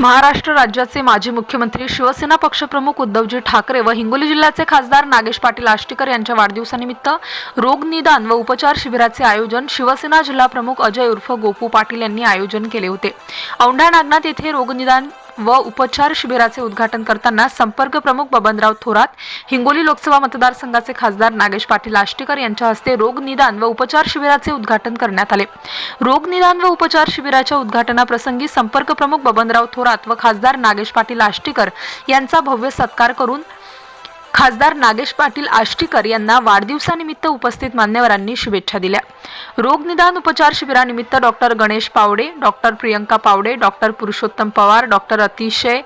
महाराष्ट्र राज्याचे माजी मुख्यमंत्री शिवसेना पक्षप्रमुख उद्धवजी ठाकरे व हिंगोली जिल्ह्याचे खासदार नागेश पाटील आष्टीकर यांच्या वाढदिवसानिमित्त रोगनिदान व उपचार शिबिराचे आयोजन शिवसेना जिल्हा प्रमुख अजय उर्फ गोपू पाटील यांनी आयोजन केले होते. औंढा नागनाथ येथे रोगनिदान व उपचार शिबिराचे उद्घाटन करताना संपर्क प्रमुख बबनराव थोरात हिंगोली लोकसभा मतदारसंघाचे खासदार नागेश पाटील आष्टीकर यांच्या हस्ते रोगनिदान व उपचार शिबिराचे उद्घाटन करण्यात आले. रोगनिदान व उपचार शिबिराच्या उद्घाटनाप्रसंगी संपर्क प्रमुख बबनराव थोरात व खासदार नागेश पाटील आष्टीकर यांचा भव्य सत्कार करून खासदार नागेश पाटील आष्टीकर यांना वाढदिवसानिमित्त उपस्थित मान्यवरांनी शुभेच्छा दिल्या. रोगनिदान उपचार शिबिरानिमित्त doctor Ganesh Pawade doctor Priyanka Pawade doctor Purushottam Pawar doctor Atishay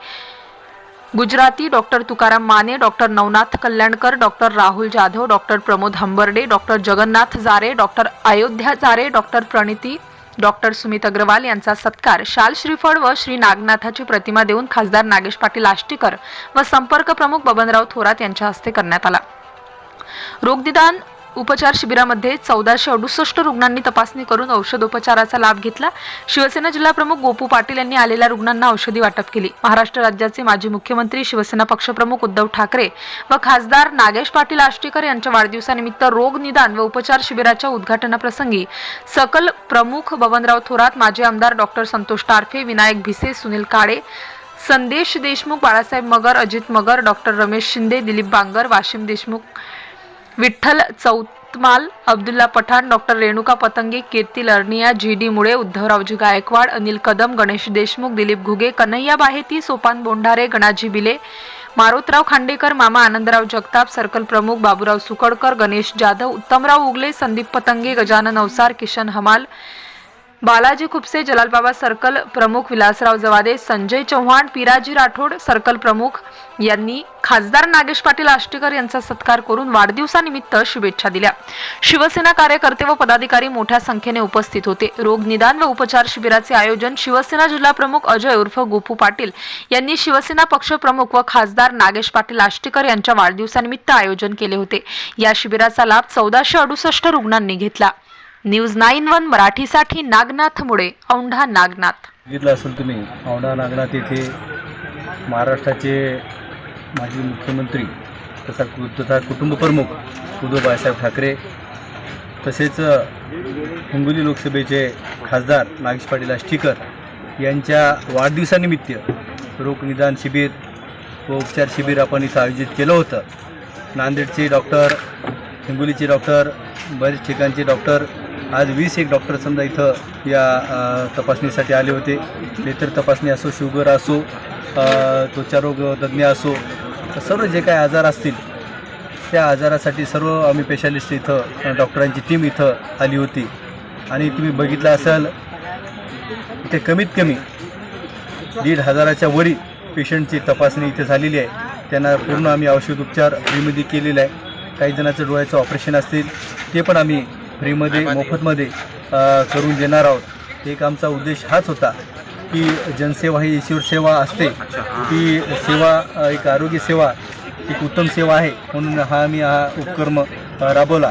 Gujarati doctor Tukaram Mane doctor Navnath Kalyankar doctor Rahul Jadhav doctor Pramod Hambarde doctor Jagannath Jare doctor Ayodhya Jare doctor Praniti doctor Sumit Agarwal यांचा सत्कार. शाल श्रीफळ व श्री नागनाथाची प्रतिमा देऊन खासदार नागेश पाटील आष्टीकर व संपर्क प्रमुख बबनराव थोरात यांच्या हस्ते करण्यात आला. रोगनिदान उपचार शिबिरामध्ये चौदाशे अडुसष्ट रुग्णांनी तपासणी करून औषधोपचाराचा लाभ घेतला. शिवसेना जिल्हाप्रमुख गोपू पाटील यांनी आलेल्या रुग्णांना औषधी वाटप केली. महाराष्ट्र राज्याचे माजी मुख्यमंत्री शिवसेना पक्षप्रमुख उद्धव ठाकरे व खासदार नागेश पाटील आष्टीकर यांच्या वाढदिवसानिमित्त रोग निदान व उपचार शिबिराच्या उद्घाटनाप्रसंगी सकल प्रमुख बबनराव थोरात माजी आमदार doctor Santosh Tarfe Vinayak Bhise Sunil Kale Sandesh Deshmukh Balasaheb Magar Ajit Magar doctor Ramesh Shinde Dilip Bangar Washim Deshmukh Vitthal Chautmal Abdulla Pathan doctor Renuka Patange Kirti Larniya G D Mule Uddhavraoji Gaikwad Anil Kadam Ganesh Deshmukh Dilip Ghuge Kanhaiya Baheti Sopan Bondhare Ganaji बिले मारोतराव खांडेकर मामा Anandrao Jagtap circle प्रमुख बाबूराव सुकडकर गणेश जाधव उत्तमराव उगले संदीप पतंगे गजानन अवसार किशन हमाल बालाजी खुपसे Jalalbaba circle प्रमुख Vilasrao Jawade Sanjay Chavan Piraji Rathod circle प्रमुख यांनी खासदार नागेश पाटील आष्टीकर यांचा सत्कार करून वाढदिवसानिमित्त शुभेच्छा दिल्या. शिवसेना कार्यकर्ते व पदाधिकारी मोठ्या संख्येने उपस्थित होते. रोग निदान व उपचार शिबिराचे आयोजन शिवसेना जिल्हा प्रमुख अजय उर्फ गोपू पाटील यांनी शिवसेना पक्ष प्रमुख व खासदार नागेश पाटील आष्टीकर यांच्या वाढदिवसानिमित्त आयोजन केले होते. या शिबिराचा लाभ चौदाशे अडुसष्ट रुग्णांनी घेतला. न्यूज नाईन वन मराठीसाठी नागनाथ मुळे औंढा नागनाथ. बघितलं असेल तुम्ही औंढा नागनाथ येथे महाराष्ट्राचे माजी मुख्यमंत्री तसा तथा कुटुंबप्रमुख उद्धव बाळासाहेब ठाकरे तसेच हिंगोली लोकसभेचे खासदार नागेश पाटील आष्टीकर यांच्या वाढदिवसानिमित्त रोगनिदान शिबिर व उपचार शिबिर आपण इथं आयोजित केलं होतं. नांदेडचे डॉक्टर हिंगोलीचे डॉक्टर बरेच ठिकाणचे डॉक्टर आज वीस एक डॉक्टर समजा इथं या तपासणीसाठी आले होते. नेत्र तपासणी असो शुगर असो त्वचारोग तज्ज्ञ असो सर्व जे काही आजार असतील त्या आजारासाठी सर्व आम्ही स्पेशालिस्ट इथं डॉक्टरांची टीम इथं आली होती. आणि तुम्ही बघितलं असाल इथे कमीत कमी दीड हजाराच्या वरी पेशंटची तपासणी इथे झालेली आहे. त्यांना पूर्ण आम्ही औषध उपचार फ्रीमध्ये केलेला आहे. काही जणांचं डोळ्याचं ऑपरेशन असतील ते पण आम्ही फ्रीमध्ये मोफतमध्ये करून देणार आहोत. एक आमचा उद्देश हाच होता की जनसेवा ही ईश्वर सेवा असते. ती सेवा एक आरोग्य सेवा एक उत्तम सेवा आहे. म्हणून हा आम्ही हा उपक्रम राबवला.